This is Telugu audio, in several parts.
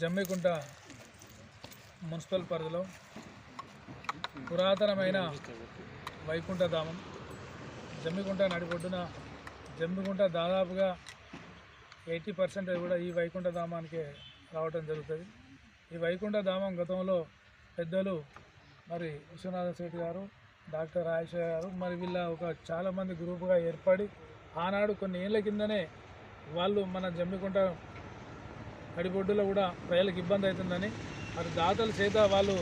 జమ్మికుంట మున్సిపల్ పరిధిలో పురాతనమైన వైకుంఠధామం. జమ్మికుంట నడిబొడ్డున జమ్మికుంట దాదాపుగా ఎయిటీ పర్సెంట్ కూడా ఈ వైకుంఠ ధామానికి రావటం జరుగుతుంది. ఈ వైకుంఠ ధామం గతంలో పెద్దలు మరి విశ్వనాథ శెట్టి గారు డాక్టర్ రాజేశ్వర గారు మరి వీళ్ళ ఒక చాలామంది గ్రూపుగా ఏర్పడి ఆనాడు కొన్ని ఏళ్ళ కిందనే వాళ్ళు మన జమ్మికుంట కడిబొడ్డులో కూడా ప్రజలకు ఇబ్బంది అవుతుందని మరి దాతల చేత వాళ్ళు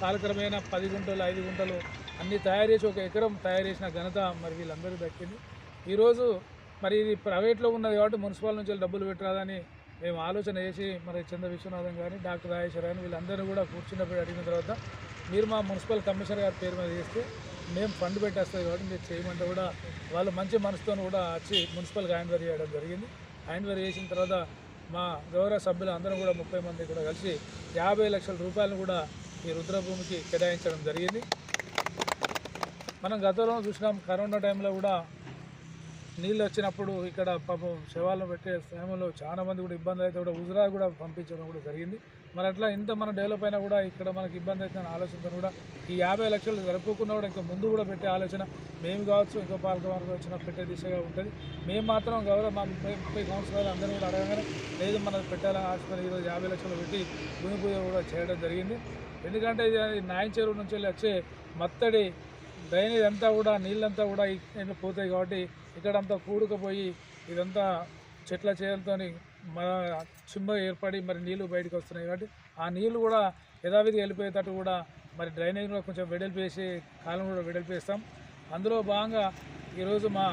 కాలక్రమేణా పది గుంటలు ఐదు గుంటలు అన్నీ తయారు చేసి ఒక ఎకరం తయారు చేసిన ఘనత మరి వీళ్ళందరూ దక్కింది. ఈరోజు మరి ఇది ప్రైవేట్లో ఉన్నది కాబట్టి మున్సిపల్ నుంచి డబ్బులు పెట్టరాదని మేము ఆలోచన చేసి మరి చంద్ర విశ్వనాథం కానీ డాక్టర్ రాజేశ్వర కానీ వీళ్ళందరూ కూడా కూర్చున్నప్పుడు అడిగిన తర్వాత మీరు మా మున్సిపల్ కమిషనర్ గారి పేరు మీద చేస్తే మేము ఫండ్ పెట్టేస్తుంది కాబట్టి మీరు చేయమంటే కూడా వాళ్ళు మంచి మనసుతో కూడా వచ్చి మున్సిపల్గా హ్యాండ్వర్ చేయడం జరిగింది. హ్యాండ్వర్ చేసిన తర్వాత మా గౌరవ సభ్యులు అందరం కూడా ముప్పై మంది కూడా కలిసి యాభై లక్షల రూపాయలను కూడా ఈ రుద్రభూమికి కేటాయించడం జరిగింది. మనం గతంలో చూసినాం కరోనా టైంలో కూడా నీళ్ళు వచ్చినప్పుడు ఇక్కడ పాపం శవాలను పెట్టే సమయంలో చాలా మంది కూడా ఇబ్బంది అయితే కూడా ఉజరా కూడా పంపించడం కూడా జరిగింది. మరి అట్లా ఇంత మనం డెవలప్ అయినా కూడా ఇక్కడ మనకి ఇబ్బంది అవుతుందని ఆలోచనతో కూడా ఈ యాభై లక్షలు జరుపుకున్నా కూడా ఇంకా ముందు కూడా పెట్టే ఆలోచన మేము కావచ్చు ఇంకో పాలకవర్గం వచ్చిన పెట్టే దిశగా ఉంటుంది. మేము మాత్రం గౌరవ మా ముప్పై ముప్పై కౌన్సిలర్లు అందరూ కూడా అడగగానే లేదు మనం పెట్టాలని ఆశపడి ఈరోజు యాభై లక్షలు పెట్టి భూమి పూజ కూడా చేయడం జరిగింది. ఎందుకంటే ఇది నాయన చెరువు నుంచి వెళ్ళి వచ్చే మత్తడి డ్రైనేజ్ అంతా కూడా నీళ్ళంతా కూడా ఇక్కడ పోతాయి కాబట్టి ఇక్కడంతా కూడుకుపోయి ఇదంతా చెట్ల చేయాలతో మన చింబ ఏర్పడి మరి నీళ్ళు బయటకు వస్తున్నాయి కాబట్టి ఆ నీళ్ళు కూడా యథావిధిగా వెళ్ళిపోయేటట్టు కూడా మరి డ్రైనేజ్ కూడా కొంచెం వెడల్పు వేసి కాలం కూడా వెడల్పు వేస్తాం అందులో భాగంగా ఈరోజు మా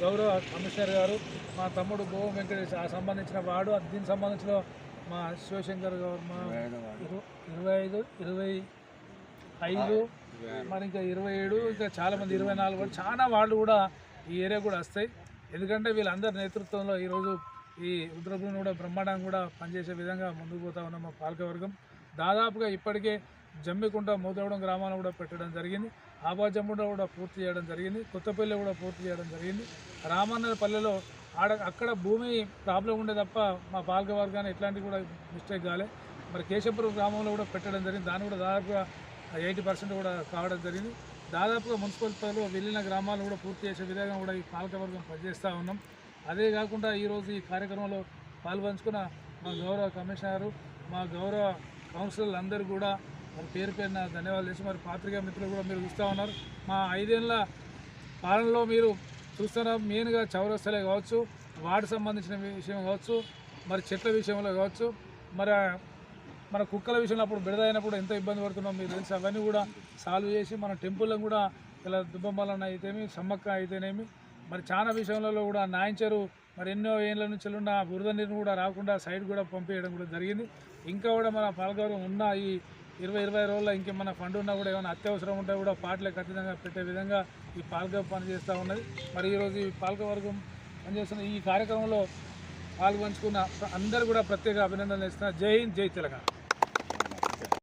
గౌరవ కమిషనర్ గారు మా తమ్ముడు గోవ వెంకటేష్ ఆ సంబంధించిన వాడు దీనికి సంబంధించిన మా శివశంకర్ గారు మా ఇరు- ఇరవై ఐదు ఇరవై ఐదు మరి ఇంకా ఇరవై ఏడు ఇంకా చాలామంది ఇరవై నాలుగు కూడా. చాలా వాళ్ళు కూడా ఈ ఏరియా కూడా వస్తాయి. ఎందుకంటే వీళ్ళందరి నేతృత్వంలో ఈరోజు ఈ రుద్రభూమిని కూడా బ్రహ్మాండం కూడా పనిచేసే విధంగా ముందుకు పోతా ఉన్నాం మా పాలకవర్గం దాదాపుగా ఇప్పటికే జమ్మికుంట మోదవడం గ్రామాలను కూడా పెట్టడం జరిగింది. ఆబాజమ్ముడ కూడా పూర్తి చేయడం జరిగింది. కొత్తపల్లి కూడా పూర్తి చేయడం జరిగింది. రామన్నపల్లెలో ఆడ అక్కడ భూమి ప్రాబ్లం ఉండే తప్ప మా పాలకవర్గాన్ని ఎట్లాంటివి కూడా మిస్టేక్ కాలే. మరి కేశపురం గ్రామంలో కూడా పెట్టడం జరిగింది. దాన్ని కూడా దాదాపుగా ఎయిటీ పర్సెంట్ కూడా కావడం జరిగింది. దాదాపుగా మున్సిపాలిటీలో వెళ్ళిన గ్రామాలు కూడా పూర్తి చేసే విధంగా కూడా ఈ పాలకవర్గం పనిచేస్తూ ఉన్నాం. అదే కాకుండా ఈరోజు ఈ కార్యక్రమంలో పాల్పంచుకున్న మా గౌరవ కమిషనరు మా గౌరవ కౌన్సిలర్లు అందరూ కూడా మరి పేరు పేరున ధన్యవాదాలు చేసి మరి పాత్రికా మిత్రులు కూడా మీరు చూస్తూ ఉన్నారు. మా ఐదేళ్ళ పాలనలో మీరు చూస్తున్న మెయిన్గా చౌరస్తలే కావచ్చు వార్డు సంబంధించిన విషయం కావచ్చు మరి చెట్ల విషయంలో కావచ్చు మరి మన కుక్కల విషయంలో అప్పుడు బిడద అయినప్పుడు ఎంత ఇబ్బంది పడుతున్నాం మీరు తెలిసి అవన్నీ కూడా సాల్వ్ చేసి మన టెంపుల్లో కూడా ఇలా దుబ్బమ్మలన్న అయితేమి సమ్మక్క అయితేనేమి మరి చాలా విషయంలో కూడా నాయించారు మరి ఎన్నో ఏళ్ళ నుంచి ఉన్న బురద నీరు కూడా రాకుండా సైడ్ కూడా పంపించడం కూడా జరిగింది. ఇంకా కూడా మన పాలకవర్గం ఉన్న ఈ ఇరవై ఇరవై రోజుల్లో ఇంకేమైనా ఫండ్ ఉన్నా కూడా ఏమైనా అత్యవసరం ఉంటే కూడా పాటలే ఖచ్చితంగా పెట్టే విధంగా ఈ పాలక పనిచేస్తూ ఉన్నది. మరి ఈరోజు ఈ పాలకవర్గం పనిచేస్తున్న ఈ కార్యక్రమంలో పాల్గొంచుకున్న అందరూ కూడా ప్రత్యేక అభినందనలు ఇస్తున్నారు జై హింద్ జై తెలంగాణ.